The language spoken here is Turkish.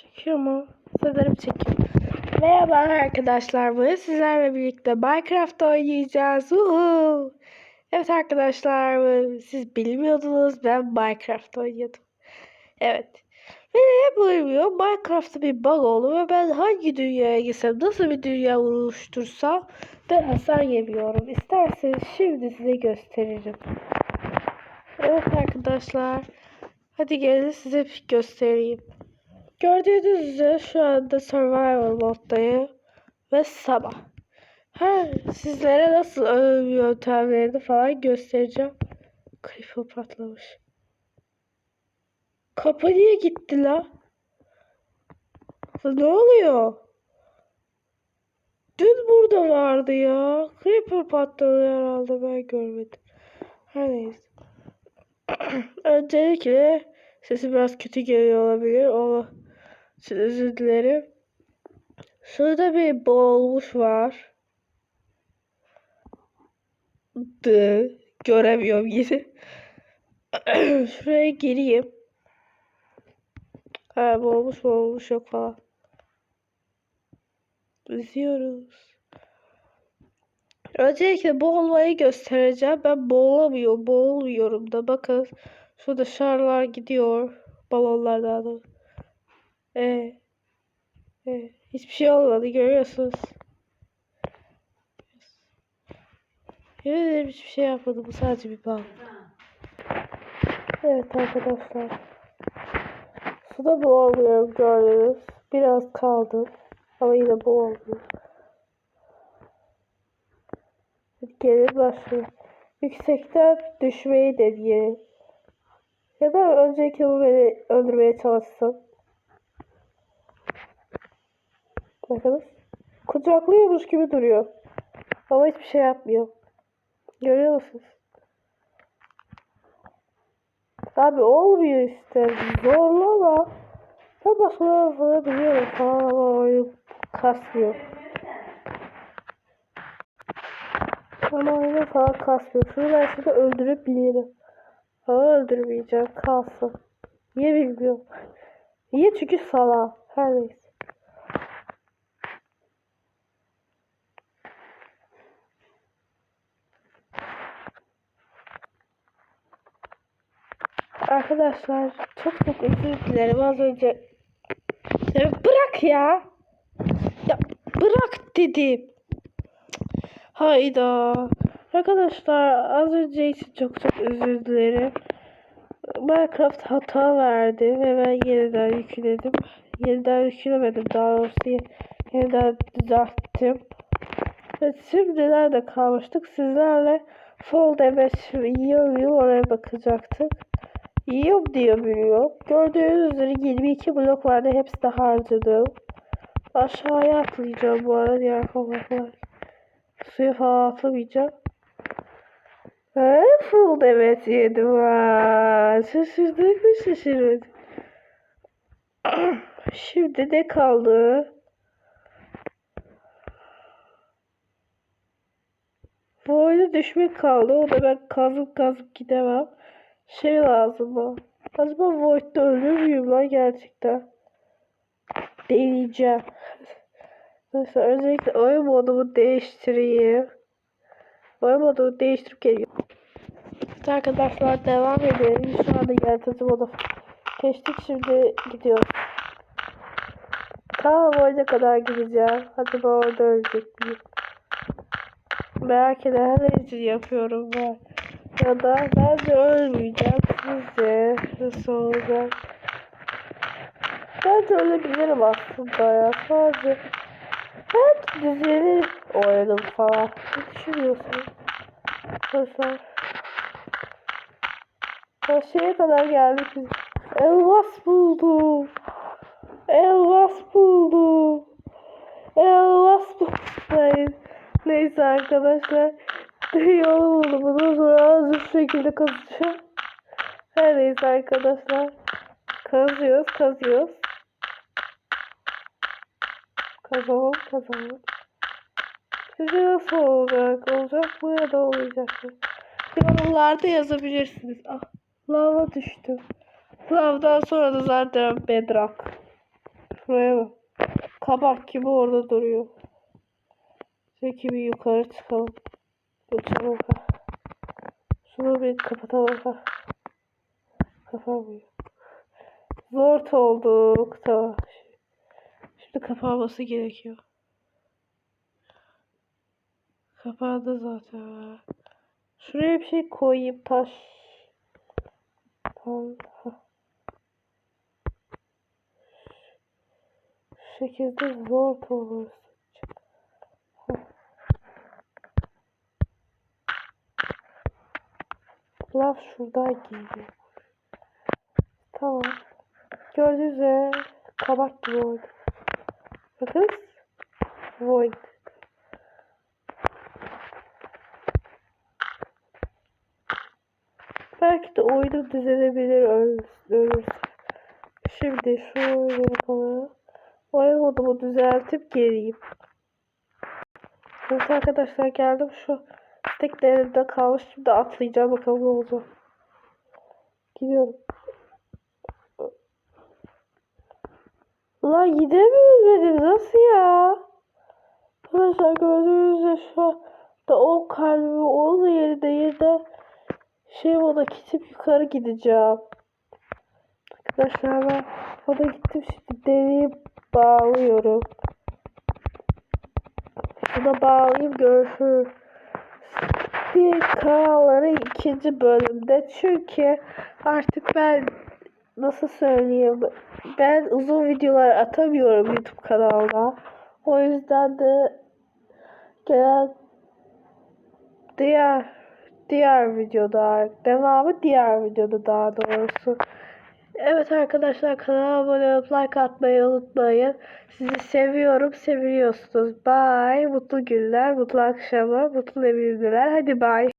Çekiyor mu? Sanırım çekiyor. Merhaba arkadaşlar. Bugün sizlerle birlikte Minecraft oynayacağız. Uhu. Evet arkadaşlar. Siz bilmiyordunuz. Ben Minecraft oynuyordum. Evet. Ve hep uymuyor. Minecraft'ta bir bug oldu ve ben hangi dünyaya gitsem, nasıl bir dünya oluştursam ben hasar yemiyorum. İsterseniz şimdi size gösteririm. Evet arkadaşlar. Hadi gelin size bir göstereyim. Gördüğünüz üzere şu anda survival moddayım ve sabah. Ha, sizlere nasıl ölüm yöntemlerini falan göstereceğim. Creeper patlamış. Kapı niye gitti la? Ne oluyor? Dün burada vardı ya. Creeper patladı herhalde ben görmedim. Her neyse. Öncelikle sesi biraz kötü geliyor olabilir. O için özür dilerim. Şurada bir boğulmuş var. Dı. Göremiyorum yine. Şuraya gireyim. Ha boğulmuş boğulmuş yok falan. İzliyoruz. Öncelikle boğulmayı göstereceğim. Ben boğulamıyorum. Boğulmuyorum da. Bakın. Şurada şarlar gidiyor. Balonlar daha da. Ee, ee, hiçbir şey olmadı. Görüyorsunuz. Yemin ederim hiçbir şey yapmadım. Bu sadece bir bağ. Evet arkadaşlar. Suda boğuluyorum gördünüz. Biraz kaldı. Ama yine. Hadi gelin başlayalım. Yüksekten düşmeyi deneyelim. Ya da önceki bu beni öldürmeye çalışsın. Bakınız. Kucaklıyormuş gibi duruyor. Ama hiçbir şey yapmıyor. Görüyor musunuz? Abi olmuyor işte. Zorlama. Ben başkalarını biliyorum falan ama oyun kasmıyor. Ama oyunu falan kasmıyor. Şunu ben şimdi öldürebilirim. Ama öldürmeyeceğim. Kalsın. Niye bilmiyorum. Niye? Çünkü sala. Her neyse. Arkadaşlar çok çok özür dilerim az önce. Ya bırak ya. Ya bırak dedim. Hayda. Arkadaşlar az önce için çok çok özür dilerim. Minecraft hata verdi ve ben yeniden yükledim. Yeniden yüklemedim daha doğrusu yeniden düzelttim. Ve şimdi nerede kalmıştık? Sizlerle Fall damage yiyor muyum oraya bakacaktık. Yiyorum diye biliyorum. Gördüğünüz üzere 22 blok vardı. Hepsi de harcadım. Aşağıya atlayacağım bu arada diğer kabaklar. Suya falan atlamayacağım. Ha, full demet yedim ha. Şaşırdık mı şaşırmadık. Şimdi ne kaldı? Bu oyuna düşmek kaldı. O da ben kazıp kazıp gidemem. Şey lazım o. Acaba Void'de ölür müyüm lan gerçekten? Deneyeceğim. Neyse öncelikle oyun modumu değiştireyim. Oyun modumu değiştirip geliyorum. Evet arkadaşlar devam edelim. Şu anda yaratıcı modu geçtik. Şimdi gidiyoruz. Tamam oraya kadar gideceğim. Acaba orada ölecek miyim? Merak eden her yapıyorum ben. Ya da bence ölmeyeceğim. Sizce nasıl olacak? Bence ölebilirim aslında ya. Sadece belki düzelir oynadım falan. Ne düşünüyorsun? Ya şeye kadar geldik biz. Elmas buldum. Elmas buldum. Elmas buldum. Neyse arkadaşlar. Yolu buldum. Bundan sonra hazır şekilde kazacağım. Her neyse arkadaşlar. Kazıyoruz, kazıyoruz. Kazalım, kazalım. Sizce nasıl olacak? Olacak mı ya da olmayacak mı? Yorumlarda yazabilirsiniz. Ah, lava düştü. Lavdan sonra da zaten bedrock. Şuraya bak. Kabak gibi orada duruyor. Peki bir yukarı çıkalım. Geçelim. ha. Şunu bir kapatalım. ha. Kapanmıyor. Zor olduk. Tamam. Şimdi kapanması gerekiyor. Kapandı zaten. Şuraya bir şey koyayım. Taş. Tamam. Şu şekilde zor olur. Laf şuradan geliyor. Tamam. Gördüğünüz üzere kabak gibi oldu. Bakın. Void. Belki de oyunu düzelebilir öl- ölürse. Şimdi şöyle yapalım. Oyun modumu düzeltip geleyim. Evet arkadaşlar geldim şu steklerinde kalmış. Şimdi atlayacağım bakalım ne olacak. Gidiyorum. Ulan ölmedim? Nasıl ya? Arkadaşlar gördüğünüz gibi şu anda o kalbimi onun yerine şey ona gidip yukarı gideceğim. Arkadaşlar ben ona gittim şimdi deliği bağlıyorum. Şuna bağlayayım görüşürüz. Bir kanalları ikinci bölümde çünkü artık ben nasıl söyleyeyim ben uzun videolar atamıyorum YouTube kanalda. O yüzden de gelen diğer diğer videoda devamı diğer videoda daha doğrusu. Evet arkadaşlar kanala abone olup like atmayı unutmayın. Sizi seviyorum, seviyorsunuz. Bye. Mutlu günler, mutlu akşamlar, mutlu evinler. Hadi bye.